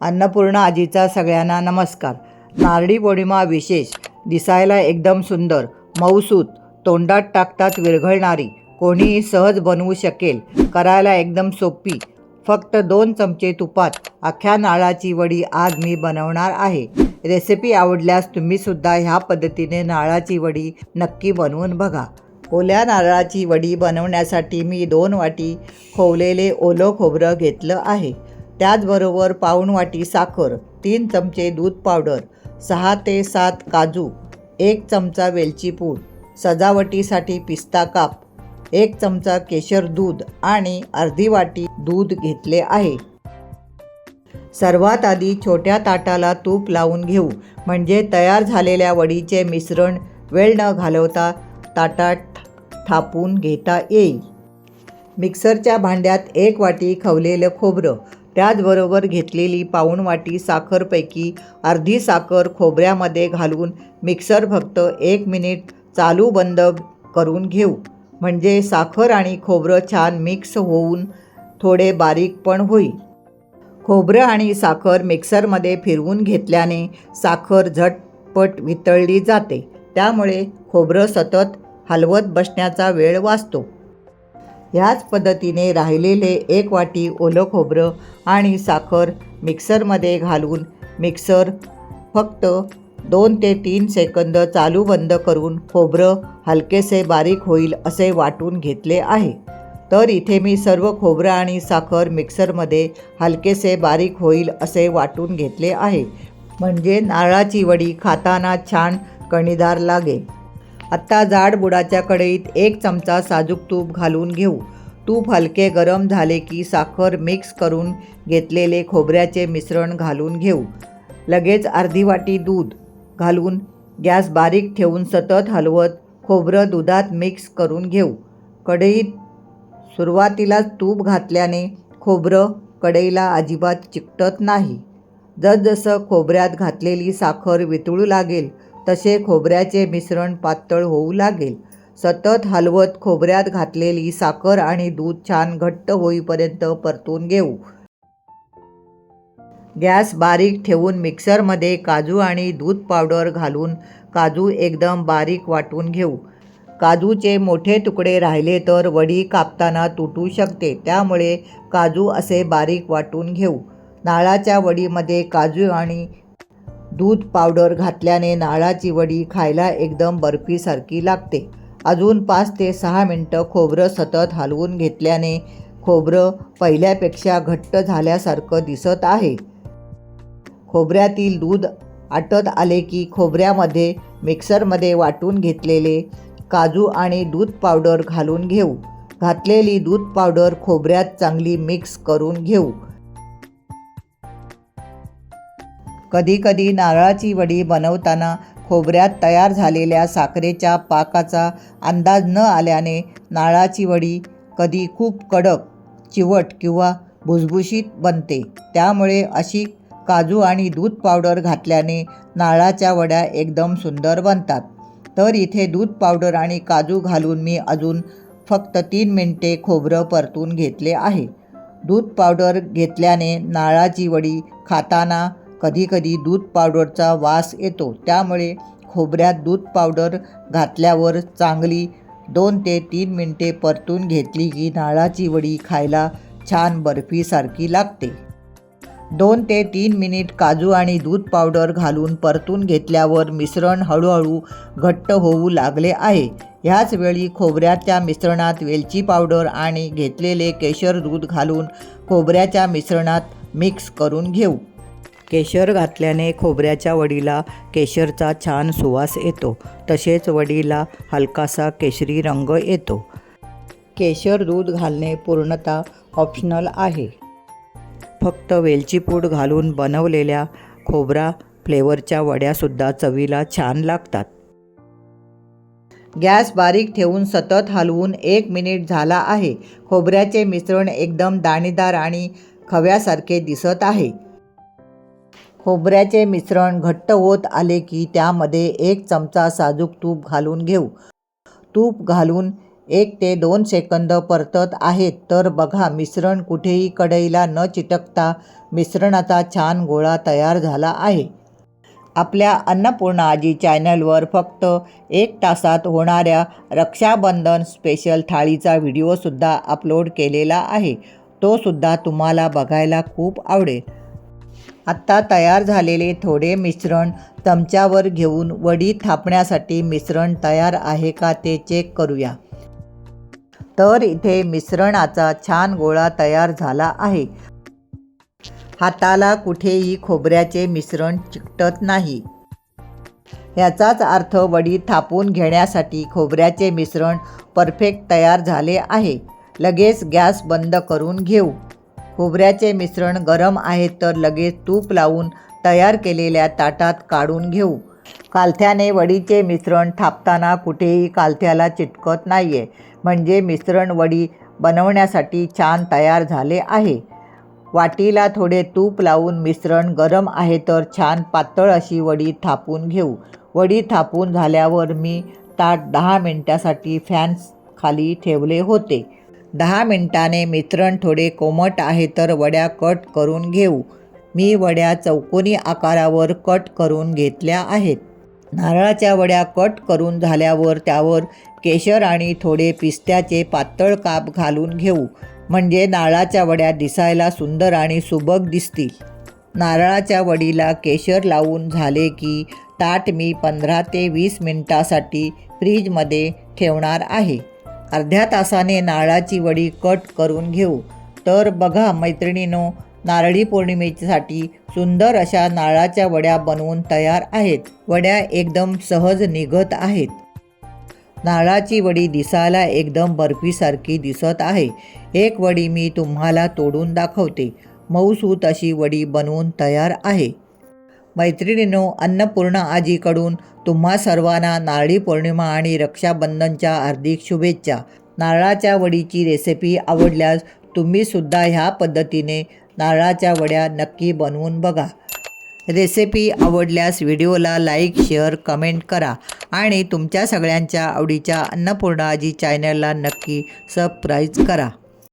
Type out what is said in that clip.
अन्नपूर्णा आजीचा सगळ्यांना नमस्कार. नारळी पौर्णिमा विशेष. दिसायला एकदम सुंदर. मऊसूत. तोंडात टाकतात विरघळणारी. कोणीही सहज बनवू शकेल. करायला एकदम सोपी. फक्त दोन चमचे तुपात अख्ख्या नाळाची वडी आज मी बनवणार आहे. रेसिपी आवडल्यास तुम्हीसुद्धा ह्या पद्धतीने नाळाची वडी नक्की बनवून बघा. ओल्या नारळाची वडी बनवण्यासाठी मी दोन वाटी खोवलेले ओलं खोबरं घेतलं आहे. त्याचबरोबर पाऊण वाटी साखर तीन चमचे दूध पावडर सहा ते सात काजू एक चमचा वेलची पूड सजावटीसाठी पिस्ता काप एक चमचा केशर दूध आणि अर्धी वाटी दूध घेतले आहे. सर्वात आधी छोट्या ताटाला तूप लावून घेऊ. म्हणजे तयार झालेल्या वडीचे मिश्रण वेळ न घालवता ताटात थापून घेता येईल. मिक्सरच्या भांड्यात एक वाटी खवलेलं खोबरं त्याचबरोबर घेतलेली पाऊणवाटी साखरपैकी अर्धी साखर खोबऱ्यामध्ये घालून मिक्सर फक्त एक मिनिट चालू बंद करून घेऊ. म्हणजे साखर आणि खोबरं छान मिक्स होऊन थोडे बारीक पण होईल. खोबरं आणि साखर मिक्सरमध्ये फिरवून घेतल्याने साखर झटपट वितळली जाते. त्यामुळे खोबरं सतत हलवत बसण्याचा वेळ वाचतो. ह्याच पद्धतीने राहिलेले एक वाटी ओलं खोबरं आणि साखर मिक्सरमध्ये घालून मिक्सर फक्त दोन ते तीन सेकंद चालू बंद करून खोबरं हलकेसे बारीक होईल असे वाटून घेतले आहे. तर इथे मी सर्व खोबरं आणि साखर मिक्सरमध्ये हलकेसे बारीक होईल असे वाटून घेतले आहे. म्हणजे नारळाची वडी खाताना छान कणीदार लागेल. आत्ता जाड बुडाच्या कढईत एक चमचा साजूक तूप घालून घेऊ. तूप हलके गरम झाले की साखर मिक्स करून घेतलेले खोबऱ्याचे मिश्रण घालून घेऊ. लगेच अर्धी वाटी दूध घालून गॅस बारीक ठेवून सतत हलवत खोबरं दुधात मिक्स करून घेऊ. कढईत सुरुवातीलाच तूप घातल्याने खोबरं कढईला अजिबात चिकटत नाही. जसजसं खोबऱ्यात घातलेली साखर वितळू लागेल तसे खोबऱ्याचे मिश्रण पातळ होऊ लागेल. सतत हलवत खोबऱ्यात घातलेली साखर आणि दूध छान घट्ट होईपर्यंत परतून घेऊ. गॅस बारीक ठेवून मिक्सरमध्ये काजू आणि दूध पावडर घालून काजू एकदम बारीक वाटून घेऊ. काजूचे मोठे तुकडे राहिले तर वडी कापताना तुटू शकते त्यामुळे काजू असे बारीक वाटून घेऊ. नाळाच्या वडीमध्ये काजू आणि दूध पावडर घातल्याने नारळाची वडी खायला एकदम बर्फीसारखी लागते. अजून पाच ते सहा मिनटं खोबरं सतत हलवून घेतल्याने खोबरं पहिल्यापेक्षा घट्ट झाल्यासारखं दिसत आहे. खोबऱ्यातील दूध आटत आले की खोबऱ्यामध्ये मिक्सरमध्ये वाटून घेतलेले काजू आणि दूध पावडर घालून घेऊ. घातलेली दूध पावडर खोबऱ्यात चांगली मिक्स करून घेऊ. कधीकधी नारळाची वडी बनवताना खोबऱ्यात तयार झालेल्या साखरेच्या पाकाचा अंदाज न आल्याने नारळाची वडी कधी खूप कडक चिवट किंवा भुसभुशीत बनते. त्यामुळे अशी काजू आणि दूध पावडर घातल्याने नारळाच्या वड्या एकदम सुंदर बनतात. तर इथे दूध पावडर आणि काजू घालून मी अजून फक्त तीन मिनटे खोबरं परतून घेतले आहे. दूध पावडर घेतल्याने नारळाची वडी खाताना कधीकधी दूध पावडरचा वास येतो. त्यामुळे खोबऱ्यात दूध पावडर घातल्यावर चांगली दोन ते तीन मिनटे परतून घेतली की नारळाची वडी खायला छान बर्फीसारखी लागते. दोन ते तीन मिनिट काजू आणि दूध पावडर घालून परतून घेतल्यावर मिश्रण हळूहळू घट्ट होऊ लागले आहे. ह्याच वेळी खोबऱ्याच्या मिश्रणात वेलची पावडर आणि घेतलेले केशर दूध घालून खोबऱ्याच्या मिश्रणात मिक्स करून घेऊ. केशर घातल्याने खोबऱ्याच्या वडीला केशरचा छान सुवास येतो. तसेच वडीला हलकासा केशरी रंग येतो. केशर दूध घालणे पूर्णतः ऑप्शनल आहे. फक्त वेलची पूड घालून बनवलेल्या खोबरा फ्लेवरच्या वड्यासुद्धा चवीला छान लागतात. गॅस बारीक ठेवून सतत हलवून एक मिनिट झाला आहे. खोबऱ्याचे मिश्रण एकदम दाणेदार आणि खव्यासारखे दिसत आहे. खोबऱ्याचे मिश्रण घट्ट होत आले की त्यामध्ये एक चमचा साजूक तूप घालून घेऊ. तूप घालून एक ते दोन सेकंद परतत आहेत. तर बघा मिश्रण कुठेही कढईला न चिटकता मिश्रणाचा छान गोळा तयार झाला आहे. आपल्या अन्नपूर्णा आजी चॅनलवर फक्त एक तासात होणाऱ्या रक्षाबंधन स्पेशल थाळीचा व्हिडिओसुद्धा अपलोड केलेला आहे. तोसुद्धा तुम्हाला बघायला खूप आवडेल. आत्ता तयार झालेले थोडे मिश्रण चमच्यावर घेऊन वडी थापण्यासाठी मिश्रण तयार आहे का ते चेक करूया. तर इथे मिश्रणाचा छान गोळा तयार झाला आहे. हाताला कुठेही खोबऱ्याचे मिश्रण चिकटत नाही. याचाच अर्थ वडी थापून घेण्यासाठी खोबऱ्याचे मिश्रण परफेक्ट तयार झाले आहे. लगेच गॅस बंद करून घेऊ. खोबऱ्याचे मिश्रण गरम आहे तर लगेच तूप लावून तयार केलेल्या ताटात काढून घेऊ. कालथ्याने वडीचे मिश्रण थापताना कुठेही कालथ्याला चिटकत नाही आहे म्हणजे मिश्रण वडी बनवण्यासाठी छान तयार झाले आहे. वाटीला थोडे तूप लावून मिश्रण गरम आहे तर छान पातळ अशी वडी थापून घेऊ. वडी थापून झाल्यावर मी ताट दहा मिनटासाठी फॅन्स खाली ठेवले होते. दहा मिनटाने मिश्रण थोडे कोमट आहे तर वड्या कट करून घेऊ. मी वड्या चौकोनी आकारावर कट करून घेतल्या आहेत. नारळाच्या वड्या कट करून झाल्यावर त्यावर केशर आणि थोडे पिस्त्याचे पातळ काप घालून घेऊ. म्हणजे नारळाच्या वड्या दिसायला सुंदर आणि सुबक दिसतील. नारळाच्या वडीला केशर लावून झाले की ताट मी पंधरा ते वीस मिनटासाठी फ्रीजमध्ये ठेवणार आहे. अर्ध्या तासाने नारळाची वडी कट करून घेऊ. तर बघा मैत्रिणीनो नारळी पौर्णिमेसाठी सुंदर अशा नारळाच्या वड्या बनवून तयार आहेत. वड्या एकदम सहज निघत आहेत. नारळाची वडी दिसायला एकदम बर्फीसारखी दिसत आहे. एक वडी मी तुम्हाला तोडून दाखवते. मऊसूत अशी वडी बनवून तयार आहे. मैत्रिणीनो अन्नपूर्णा आजीकडून तुम्हा सर्वांना नारळी पौर्णिमा आणि रक्षाबंधनच्या हार्दिक शुभेच्छा. नारळाच्या वडीची रेसिपी आवडल्यास तुम्हीसुद्धा ह्या पद्धतीने नारळाच्या वड्या नक्की बनवून बघा. रेसिपी आवडल्यास व्हिडिओला लाईक शेअर कमेंट करा आणि तुमच्या सगळ्यांच्या आवडीच्या अन्नपूर्णा आजी चॅनलला नक्की सबस्क्राईब करा.